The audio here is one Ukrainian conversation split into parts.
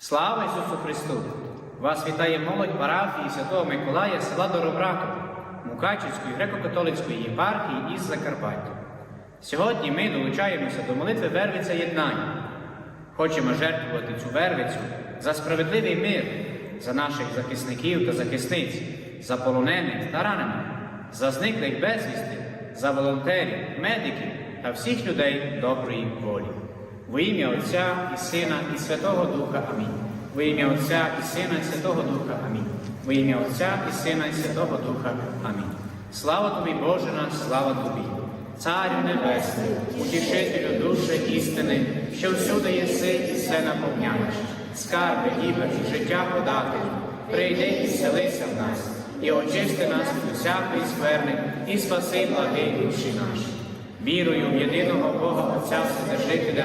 Слава Ісусу Христу! Вас вітає молодь парафії Святого Миколая села Доробратова, Мукачівської греко-католицької єпархії із Закарпаття. Сьогодні ми долучаємося до молитви Вервиця Єднання. Хочемо жертвувати цю вервицю за справедливий мир, за наших захисників та захисниць, за полонених та ранених, за зниклих безвісти, за волонтерів, медиків та всіх людей доброї волі. Во ім'я Отця і Сина, і Святого Духа. Амінь. Во ім'я Отця і Сина, і Святого Духа. Амінь. Во ім'я Отця і Сина, і Святого Духа. Амінь. Слава тобі, Боже наш, слава тобі, Царю Небесний, утішителю душі істини, що всюди єси і все наповняєш, скарби, гібер, життя подати, прийди і селися в нас, і очисти нас від усякої скверни, і спаси благий душі наші. Вірую в єдиного Бога Отця Вседержителя,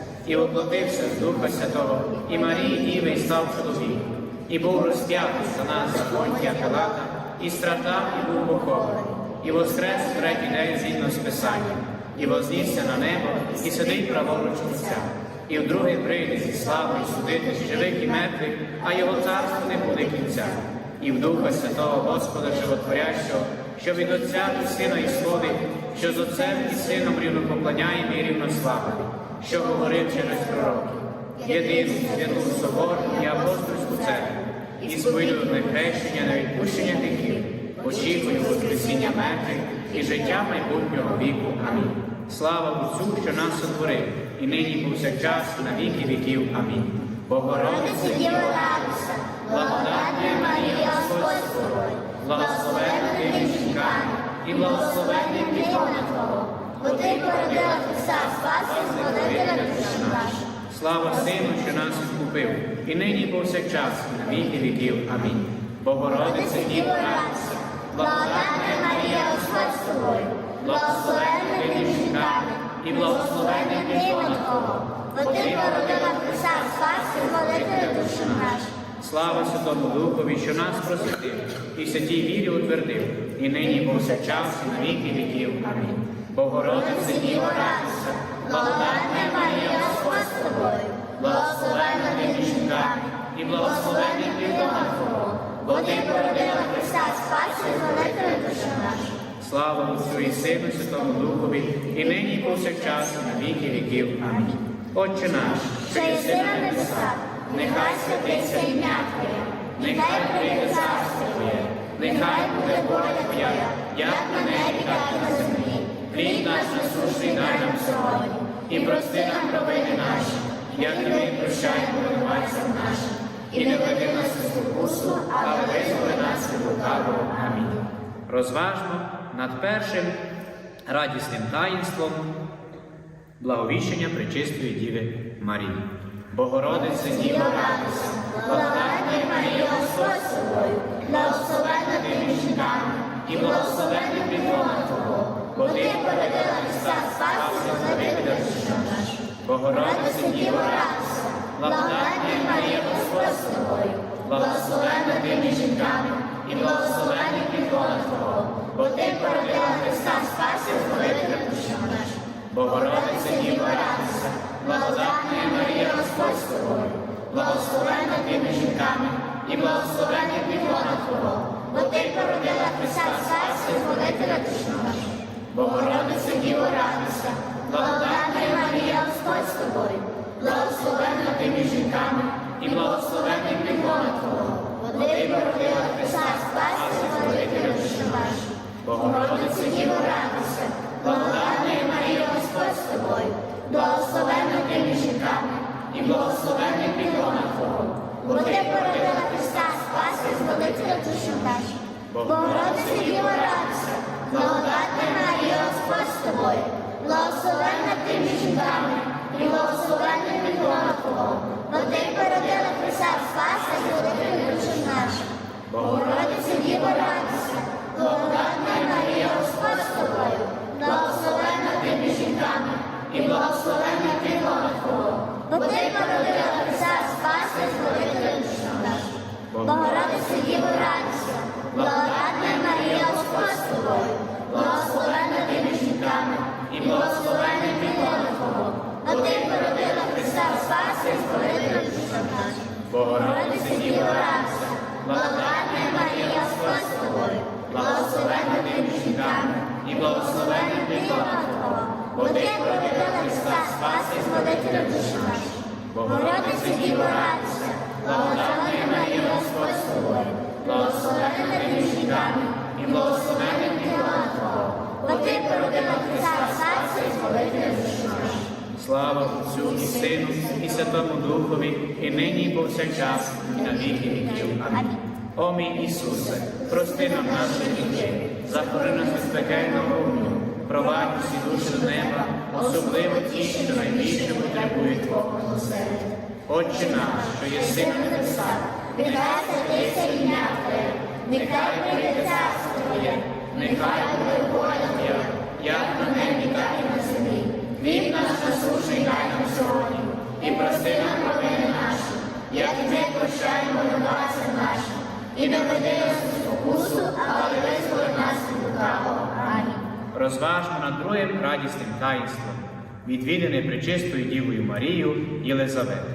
і воплотився з Духа Святого, і Марії Діви, і став чоловіком, і був розп'ятий за нас за Понтія Пилата, і страдав, і був похований, і воскрес в третій день згідно з Писанням, і вознісся на небо, і сидить праворуч Отця, і вдруге прийде зі славою судити живих і мертвих, а його царство не буде кінця. І в Духа Святого Господа Животворящого, що від Отця і Сина і сходить, що з Отцем і Сином рівнопоклоняємо і рівнославимо, що говорив через пророків, єдину святу соборну і апостольську церкву, і сповідуване хрещення на відпущення гріхів, очікую Воскресіння мертвих і життя майбутнього віку. Амінь. Слава Отцю, що нас сотворив, і нині повсякчас, на віки віків. Амінь. Богородице, Діва радуйся, благодатна Марія, Господь благословенна ти між жінками, і благословенний пліона Твого, бо ти породила Христа, спаси, збавителя душі наші. Слава Сину, що нас відкупив, і нині повсякчас, на віки віків. Амінь. Богородице, Діво радуйся, Благодатна Марія, Господь з тобою, благословенна ти між жінками, і благословенний пліона Твого, бо ти породила Христа, спаси, збавителя душі наші. Слава Святому Духові, що нас просвятив, і святій вірі утвердив, і нині повсякчас, і на віки віків. Амінь. Богородице, Діво радуйся, благодатна Марія, Господь з тобою, благословенна ти між і благословенний пліона Твого, бо ти породила Христа, спаси, збавителя душі наші. Слава Отцю і Сину, Святому Духові, і нині повсякчас, і на віки віків. Амінь. Отче наш, Що єси на небесах, нехай святиться ім'я Твоє, нехай прийде царство Твоє, нехай буде воля Твоя, як на небі, так і на землі. Хліб наш насущний дай нам сьогодні, і прости нам провини наші, як і ми прощаємо винуватцям нашим. І не веди нас у спокусу, але визволи нас від лукавого. Амінь. Розважмо над першим радісним таїнством благовіщення Пречистої Діви Марії. Богородице Діво, радуйся, благодатна Марія, Господь з тобою, благословенна ти між і благословенний пліона Твого, бо ти породила Христа, спаси, збавителя душі наші. Богородице Діво, радуйся, благодатна Марія, Господь з тобою, благословенна ти між і благословенний пліона Твого, бо ти породила Христа, спаси, збавителя душі наші. Богородице Діво, радуйся, і благословенний пліона Твого, бо ти породила Христа, спаси, збавителя душі наші. Богородице, Діво, радуйся, благодатна Марія, Господь з тобою, благословенна ти між жінками, і благословенний пліона Твого, бо ти породила Христа, спаси, збавителя душі наші. Богородице, Діво, радуйся, благодатна Марія, Господь з тобою, благословенна ти між жінками, і благословенний Твого, бо ти породила Христа, спаси, збавителя душі наші. Богородице, Діво, радуйся, благодатна Марія, Господь з тобою, благословенна ти між жінками, і благословенний пліона Твого, бо ти породила Христа, спаси, збавителя душі наші. Богородице, Діво, і Ти породила Христа Спаси і Збавителя душа наша. Богородице Діво, радуйся, благодатна Марія, Господь з тобою, благословенна і благословенний плідлона Твого, бо Ти породила Христа Спаси. Слава Отцю Сину, і Святому Духові, і нині, і повсякчас, і на віки віків. Амінь. Ісусе, прости нам наші гріхи, захорони нас від пекельного провадь усі душі неба, особливо ті, що найбільше потребують Твого милосердя. Отче наш, що єси на небесах, Нехай святиться ім'я Твоє, нехай прийде царство Твоє, нехай буде воля Твоя, як на небі, так і на землі. Хліб наш насущний дай нам сьогодні, і прости нам провини наші, як і ми прощаємо винуватцям нашим. І не нас у спокусу, але визволи нас від лукавого. Амінь. розважмо над другим радісним таїнством, відвідане пречистою Дівою Марію Єлизавети.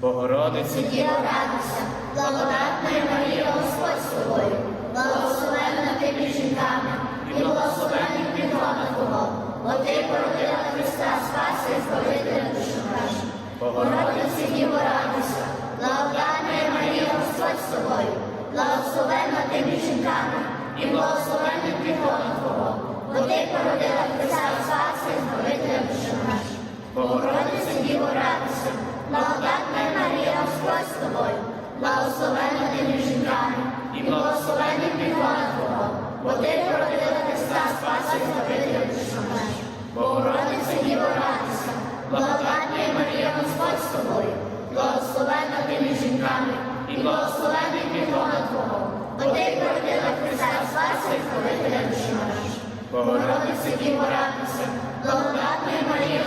Богородице, Діва радуйся, благодатна Марія, Господь з тобою, благословенна ти між жінками, і благословенний підлона Твого, бо ти породила Христа Спаси і Збавителя душу нашу. Богородице Діво радуйся, благодатна Марія, Господь з тобою, благословенна ти між жінками, і благословенний підлона Бо породила Христа Спаси і Збавителя душу нашу. Богородице Діво радуйся, благодатна Марія, Господь з тобою, благословенна ти між жінками, і благословенний підлона Твого, бо ти породила Христа Спаси і Збавителя душу нашу. Богородице Діво радуйся, благодатна Марія, Господь з тобою, благословенна ти між жінками, і благословенний підлона Твого, бо ти породила Христа Спаси і Збавителя душу нашу. Богородице Діво радуйся, благодатна Марія,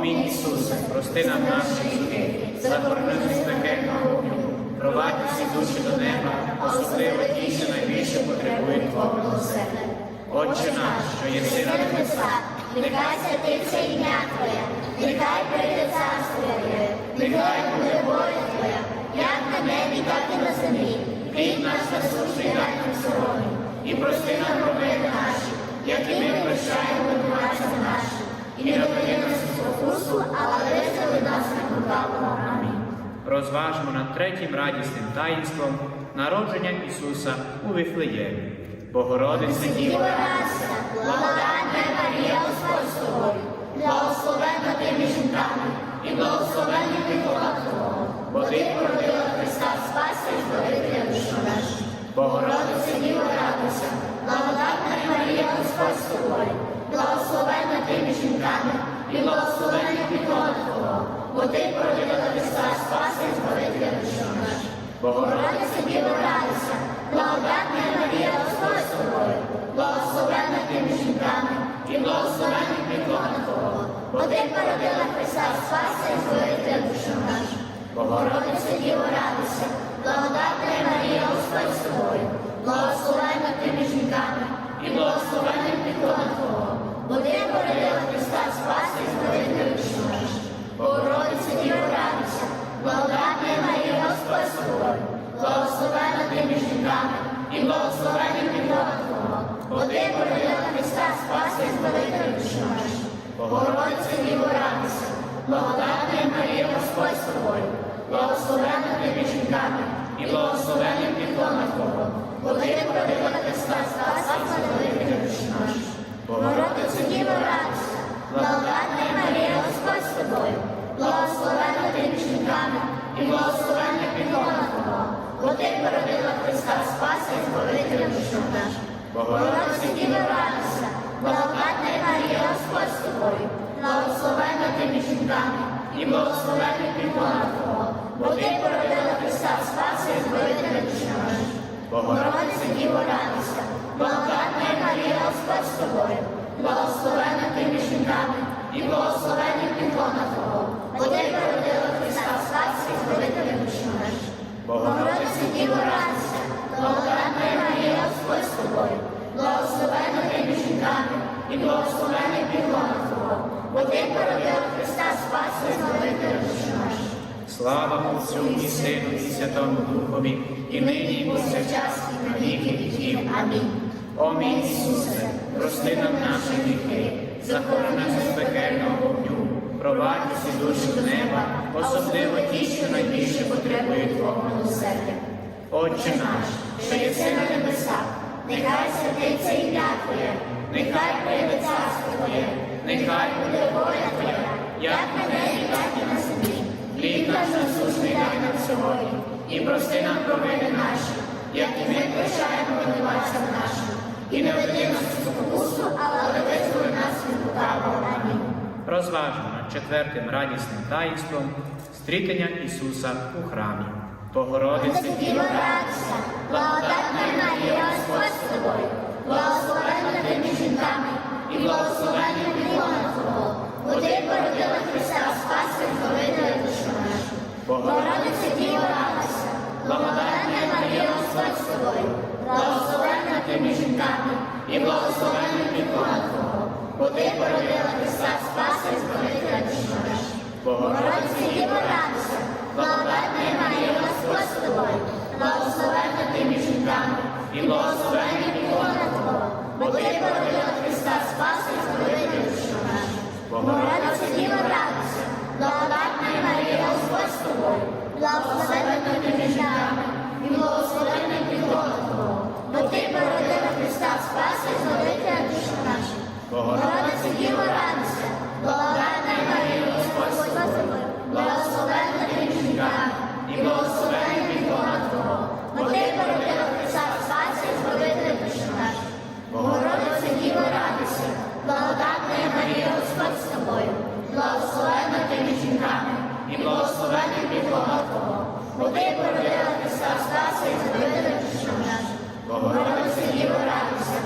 О Ісусе, прости нам наші гріхи, захорони нас від пекельного вогню, провадь усі душі до неба, особливо ті, що найбільше потребують Твого милосердя. Отче наш, що єси на небесах, Нехай святиться ім'я Твоє, нехай прийде царство Твоє, нехай буде воля Твоя, як на небі, так і на землі. Хліб наш насущний дай нам сьогодні, і прости нам провини наші, як і ми прощаємо нашим. І не веди нас у спокусу, але визволи нас від лукавого. Амінь. розважмо над третім радісним таїнством народження Ісуса у Вифлеємі. Богородице Діво, радуйся, благодатна Марія, Господь з тобою, благословенна ти між жінками, і благословенний підлога Твого, бо ти породила Христа Спаси і Збавителя душу нашу. Богородице Діво радуйся, благодатна Марія, Господь з тобою, благословенна ти між жінками, і благословенний підлога Твого, бо ти породила Христа Спаси і Збавителя душу нашу. Богородице Діво радуйся, благодатна Марія, Господь з тобою, благословенна ти між жінками, і благословенний підлона Твого, бо ти породила Христа Спаси і Збавителя душу нашу. Богородице Діво радуйся, благодатна Марія, Господь з тобою, благословенна ти між жінками, і благословенний підлога і благословенна підлога Твого, бо ти породила Христа Спаси і Збавителя душу нашу. Богородиця Діво радуйся, благодатна Марія Господь з тобою, благословенна ти між жінками, і благословенний Слава Отцю і Сину і Святому Духові, і нині і повсякчас і на віки віків. Амінь. О Ісусе, прости нам наші гріхи, захорони нас від пекельного вогню, провадь усі душі до неба, особливо ті, що найбільше потребують Твого милосердя. Отче наш, що єси на небесах, Нехай святиться ім'я Твоє, нехай прийде царство Твоє, нехай буде воля Твоя, як на небі, так і. Хліб наш насущний дай нам сьогодні, і прости нам провини наші, як і ми прощаємо винуватцям нашим. І не веди нас у спокусу, але визволи нас від лукавого. Амінь. Розважимо четвертим радісним таїнством стрітення Ісуса у храмі. Богородице Діво радуйся, благодатна Марія Господь з тобою, благословенна ти між жінками, і благословенний підлога Твого, ти породила Христа Спаси і Збавителя душу нашу. Богородиця Діво радуйся, благодатна Марія Господь з тобою, благословенна ти між жінками, і благословенний підлога Твого, бо ти породила Христа Спаси і Збавителя душу нашу. Богородиця Діво радуйся, благодатна Марія Господь з тобою, благословенна ти між жінками, і благословенний підлога Твого, бо ти породила Христа Спаси і Збавителя душу нашу. Богородиця Діво радуйся, благодатна Марія Господь з тобою, благословенна ти між жінками, і благословенний Спаси і Збавителя душу нашу. Богородиця Діво радуйся,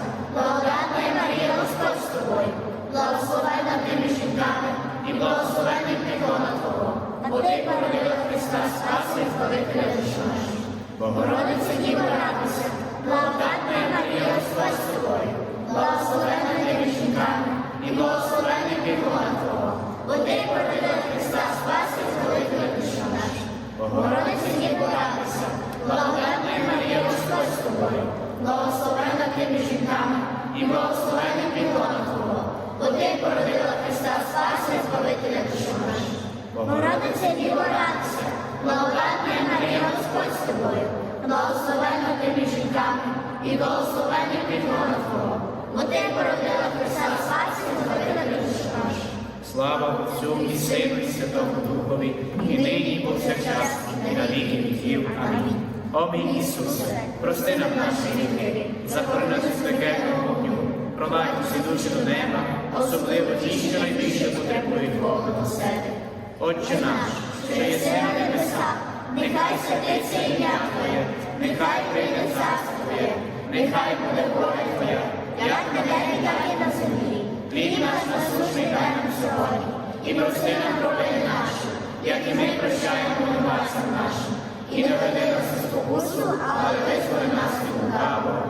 між і благословенний підлога Твого, бо ти породила Христа Спаси і Збавителя душу нашу. слава Отцю і Сину і Святому Духові, і нині і повсякчас і на віки віків. Амінь. О мій Ісусе, прости нам наші гріхи, захорони нас від пекельного вогню, провадь усі душі до неба, особливо ті, що найбільше потребують Твого милосердя. Отче наш, що єси на небесах, Нехай святиться ім'я Твоє, нехай прийде царство Твоє, нехай буде воля Твоя, як на небі, так і на землі. Хліб наш насущний дай нам сьогодні, і прости нам провини наші, як і ми прощаємо винуватцям нашим. І не веди нас у спокусу, але визволи нас від лукавого.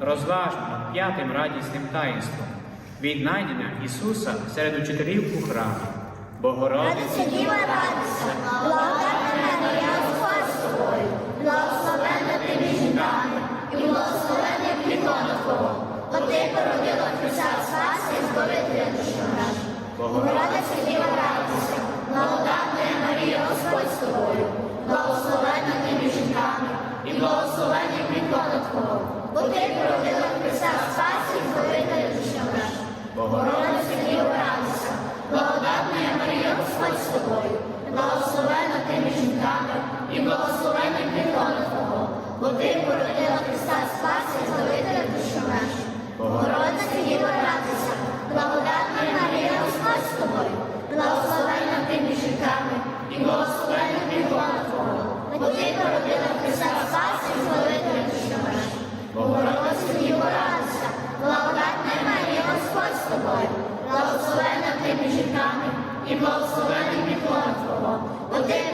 розважмо над п'ятим радісним таїнством віднайдення Ісуса серед учителів у храмі. Богородиця, Діва, радуйся, благодатна породила Христа Спаса і Збавителя душу нашу. Богородиця, Діва, радуйся, благодатна Марія, Господь з тобою, благословенна ти між жінками, і благословенний плітлона Твого, бо ти породила Христа Спаса і Збавителя душу нашу. Богородиця, Діва, радуйся, благодатна Марія, Господь з тобою, благословена ти між жінками, і благословений плітлона Твого, бо ти породила Христа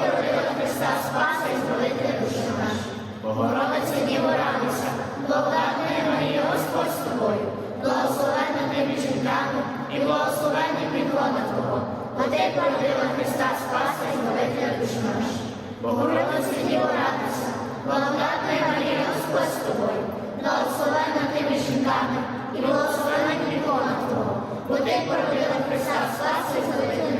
породила Христа Спаса і Збавителя душу нашу. Богородиця, Діва, радуйся, благодатна Марія, Господь з тобою, благословена ти між жінками, і благословений плітлона Твого, бо ти породила Христа Спаса і Збавителя душу нашу. Богородиця, Діва, радуйся, благодатна Марія, Господь з тобою, благословена ти між Твого, бо ти породила Христа Спаса і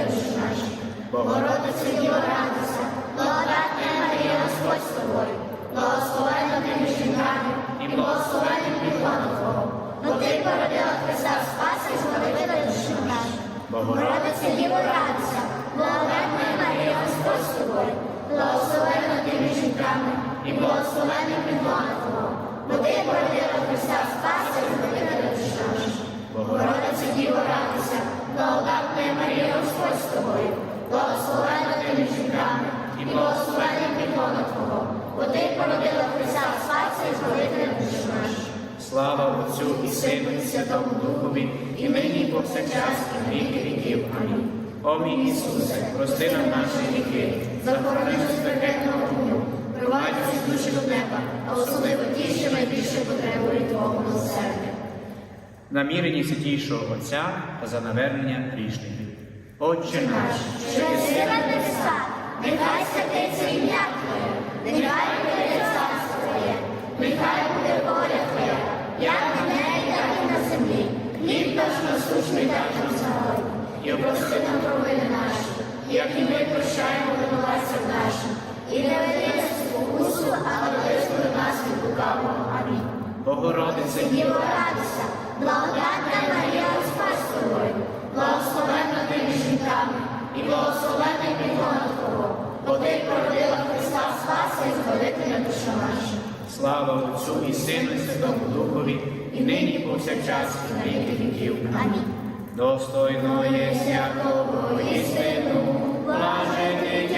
Богородиця, Діва, радуйся, благодатна Марія, Господь з тобою, благословена ти між жінками, і благословений плітлона Твого, бо ти породила Христа Спаса і Збавителя душу нашу. Богородиця, Діва, радуйся, благодатна Марія, Господь з тобою, благословена ти між жінками, і благословений плітлона Твого, бо ти породила Христа Сину і Святому Духові, і нині і повсякчас і віки віків. Амінь. О мій Ісусе, прости нам наші гріхи, Захорони нас пекельного вогню, привадь всі душі до неба, а особливо ті, що найбільше потребують Твого милосердя. намірені святійшого Отця та за навернення грішників. Отче наш, Що єси на небесах, нехай святиться ім'я Твоє, нехай буде царство Твоє, нехай буде воля Твоя, як на небі, так і на землі. Хліб наш насущний дай нам сьогодні, і прости нам провини наші, як і ми прощаємо винуватцям нашим. І не веди нас у спокусу, але визволи нас від лукавого. Амінь. Богородице, Діво радуйся, благодатна Марія Господь з тобою, благословенна ти між жінками, і благословенний плітлона Твого, бо ти породила Христа Спаса і Збавителя душа наша. слава Отцю і Сину і Святому Духові, і нині і повсякчас і на віки віків. Амінь. Достойно є всякого істину, блаженниця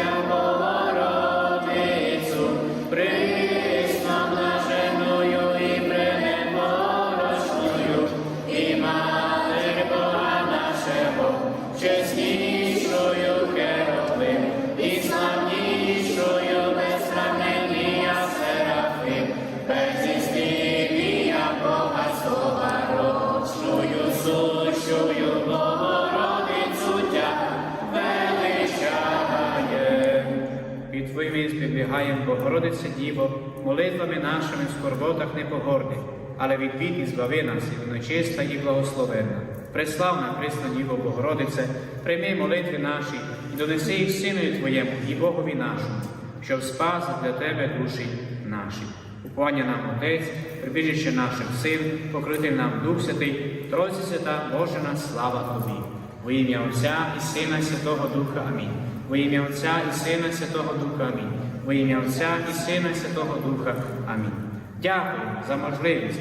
непогорних, але від бід і збави нас, і нечиста і благословенна. Преславна Христна Діво Богородице, прийми молитви наші і донеси їх Синові Твоєму і Богові нашому, щоб спас для Тебе душі наші. Уповання нам Отець, прибіжище нашим сил, покрити нам Дух Святий, Тройці Свята, Божена, слава Тобі. Во ім'я Отця і Сина Святого Духа. Амінь. Во ім'я Отця і Сина Святого Духа. Амінь. Во ім'я Отця і Сина Святого Духа. Амінь. Дякую за можливість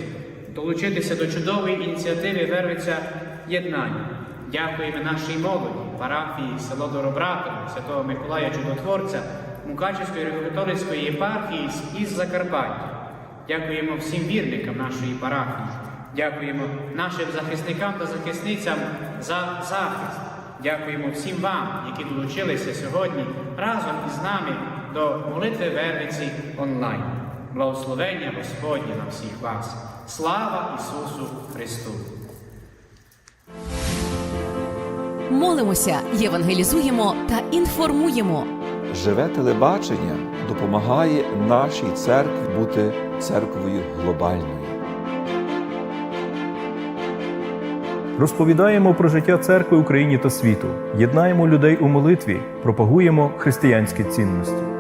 долучитися до чудової ініціативи Вервиця єднання. Дякуємо нашій молоді, парафії село Доробратово, Святого Миколая Чудотворця, Мукачівської греко-католицької єпархії із Закарпаття. Дякуємо всім вірникам нашої парафії. Дякуємо нашим захисникам та захисницям за захист. Дякуємо всім вам, які долучилися сьогодні разом із нами до молитви Вервиці онлайн. Благословення Господнє на всіх вас. Слава Ісусу Христу! Молимося, євангелізуємо та інформуємо. Живе телебачення допомагає нашій церкві бути церквою глобальною. Розповідаємо про життя церкви Україні та світу, єднаємо людей у молитві, пропагуємо християнські цінності.